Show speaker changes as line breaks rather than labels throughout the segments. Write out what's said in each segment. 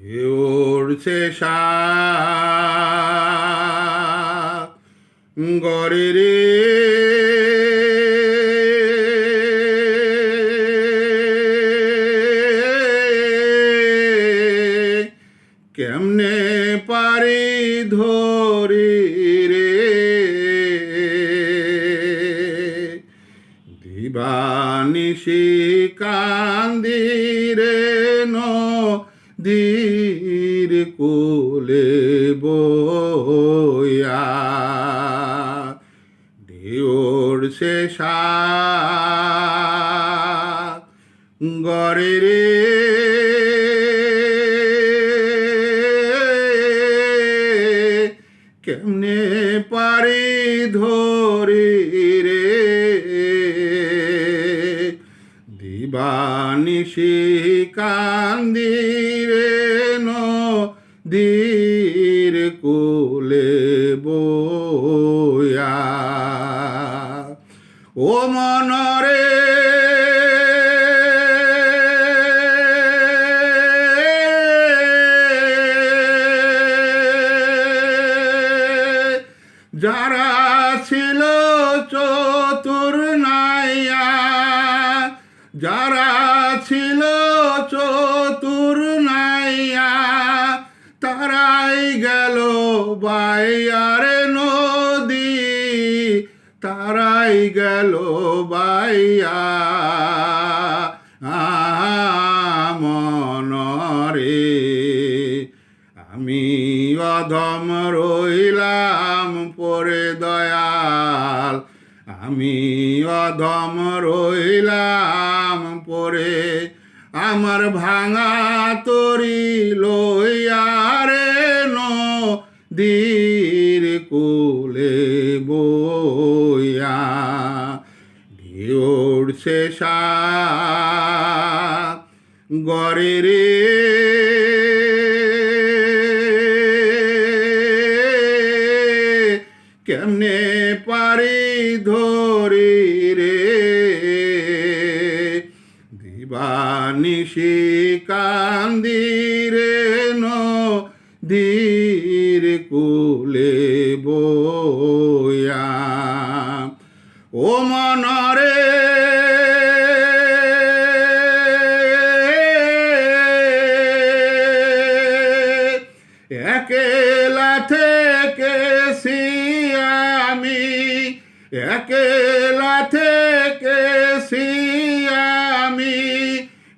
উড়ছে গরে রে। কেমনে পারি ধরি রে? দিবানিশি কান্দিরে নদীর কোলে বয়া ঢেউর শেষা গরে রে কেমনে পারি ধরি রে? দিবানিশি নদীর কোলে বয়া ও মনরে যারা ছিল চতুর নাইয়া যারা ছিল চতুর তারাই গেল বাইয়ারে নদী, তারাই গেল বাইয়া। মনরে, আমি অধম রইলাম পরে দয়াল। আমি অধম রইলাম পরে আমার ভাঙা তরি লইয়ারে নদীর কোলে বইয়া ঢেউর শেষা গরে রে। কেমনে পারি ধরি রে? দিবানিশি কান্দিরে নদীর কুলে বয়া ও মনরে একেলা থেকে আমি একেলা থেকে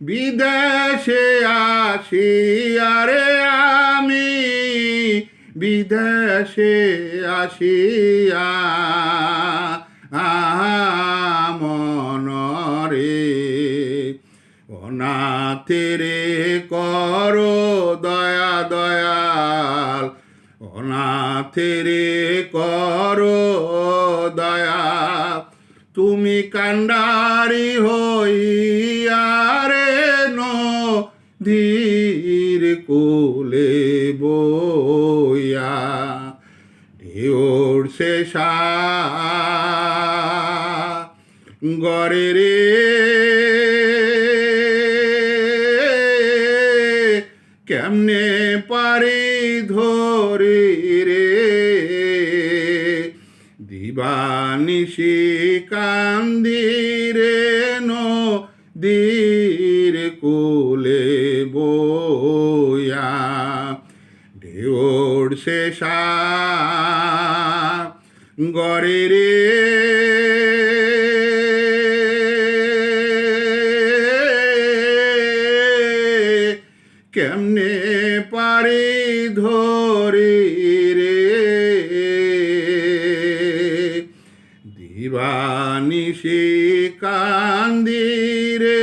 বিদেশে আসি আরে আমি বিদেশে আসিয়া মনরে। অনাথেরে করো দয়া দয়াল। অনাথেরে করো দয়া। তুমি কান্ডারি হইয়ারে ধীর কোলে বইয়া, ঢেউর শেষা। গরে রে কেমনে পারি ধরি রে? দিবানিশি নদীর কোলে বয়া ঢেউর শেষা গরে রে। কেমনে পারি ধরি রে? দিবানি দিবানিশি কান্দিরে